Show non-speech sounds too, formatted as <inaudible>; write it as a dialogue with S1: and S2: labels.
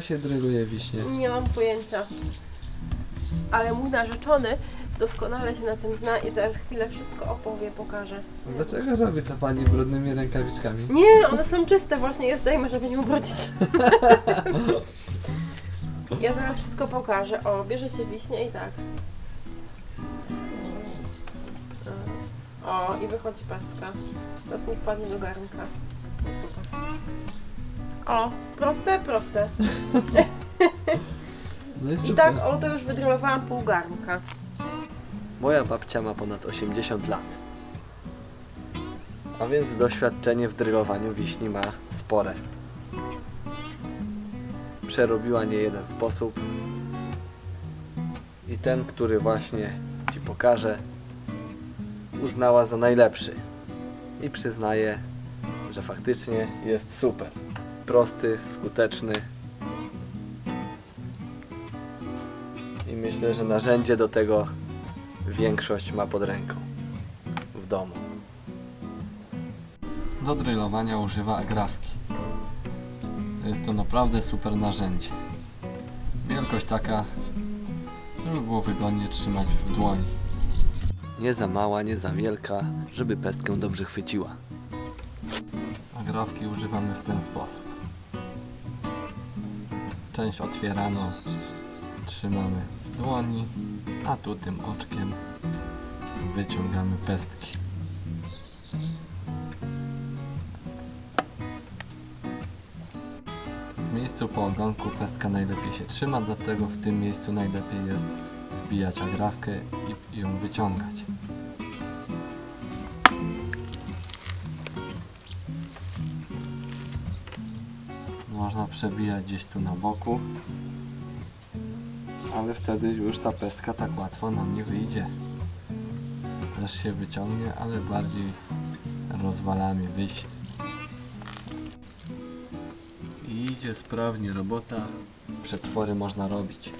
S1: się dryluje wiśnie?
S2: Nie mam pojęcia. Ale mój narzeczony doskonale się na tym zna i zaraz chwilę wszystko opowie, pokaże.
S1: Dlaczego robi to pani brudnymi rękawiczkami?
S2: Nie, one są czyste, właśnie je zdejmę, żeby nie ubrudzić. <laughs> ja zaraz wszystko pokażę. O, bierze się wiśnie i tak. O, i wychodzi pastka. Teraz niech padnie do garnka. O, proste, proste. <laughs>
S1: No
S2: i
S1: super.
S2: tak oto już wydrolowałam pół garnka.
S3: Moja babcia ma ponad 80 lat. A więc doświadczenie w drylowaniu wiśni ma spore. Przerobiła nie jeden sposób. I ten, który właśnie Ci pokażę, uznała za najlepszy. I przyznaję, że faktycznie jest super. Prosty, skuteczny. I myślę, że narzędzie do tego większość ma pod ręką w domu.
S1: Do drylowania używa agrafki. Jest to naprawdę super narzędzie. Wielkość taka, żeby było wygodnie trzymać w dłoni.
S3: Nie za mała, nie za wielka, żeby pestkę dobrze chwyciła.
S1: Agrafki używamy w ten sposób. Część otwieraną trzymamy w dłoni, a tu tym oczkiem wyciągamy pestki. W miejscu po ogonku pestka najlepiej się trzyma, dlatego w tym miejscu najlepiej jest wbijać agrafkę i ją wyciągać. Można przebijać gdzieś tu na boku, ale wtedy już ta pestka tak łatwo nam nie wyjdzie. Też się wyciągnie, ale bardziej rozwalamy wyjść. I idzie sprawnie robota. Przetwory można robić.